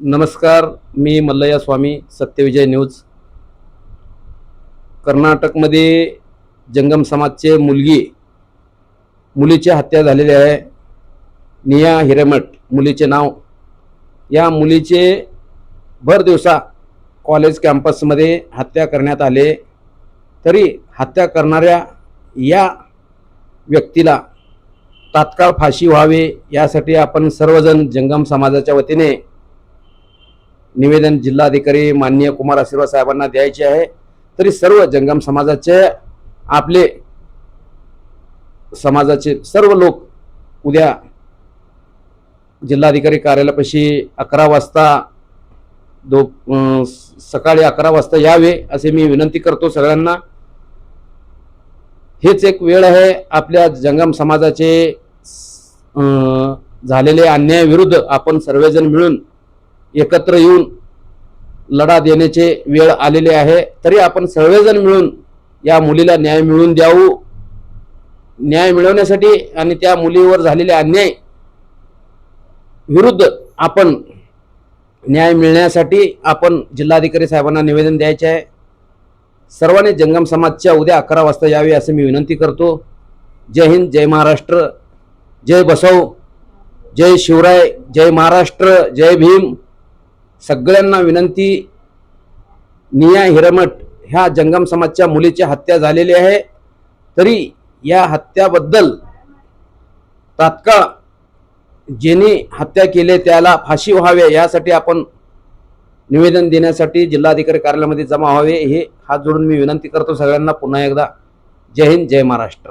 नमस्कार मी मल्लया स्वामी सत्यविजय न्यूज. कर्नाटकमध्ये जंगम समाजचे मुलगी मुलीची हत्या झालेली आहे. निया हिरेमठ मुलीचे नाव. या मुलीचे भर दिवसा कॉलेज कॅम्पसमध्ये हत्या करण्यात आले. तरी हत्या करणाऱ्या या व्यक्तीला तात्काळ फाशी व्हावी यासाठी आपण सर्वजण जंगम समाजाच्या वतीने निवेदन जिल्हाधिकारी माननीय कुमार आशीर्वाद साहेबांना द्यायचे आहे. तरी सर्व जंगम समाजाचे आपले समाजाचे सर्व लोक उद्या जिल्हाधिकारी कार्यालयापाशी अकरा वाजता दो अं, सकाळी अकरा वाजता यावे असे मी विनंती करतो सगळ्यांना. हेच एक वेळ आहे आपल्या जंगम समाजाचे अं, झालेले अन्यायाविरुद्ध आपण सर्वजण मिळून एकत्र येऊन लढा देण्याचे वेळ आलेले आहे. तरी आपण सर्वजण मिळून या मुलीला न्याय मिळवून द्यावू. न्याय मिळवण्यासाठी आणि त्या मुलीवर झालेले अन्याय विरुद्ध आपण न्याय मिळण्यासाठी आपण जिल्हाधिकारी साहेबांना निवेदन द्यायचे आहे. सर्वांनी जंगम समाजच्या उद्या अकरा वाजता यावे असे मी विनंती करतो. जय हिंद जय महाराष्ट्र जय बसव जय शिवराय जय महाराष्ट्र जय भीम. सगळ्यांना विनंती निया हिरमठ ह्या जंगम समाजच्या मुलीची हत्या झालेली आहे. तरी या हत्याबद्दल तात्काळ ज्यांनी हत्या केले त्याला फाशी व्हावे यासाठी आपण निवेदन देण्यासाठी जिल्हाधिकारी कार्यालयामध्ये जमा व्हावे. हे हात जोडून मी विनंती करतो सगळ्यांना. पुन्हा एकदा जय हिंद जय महाराष्ट्र.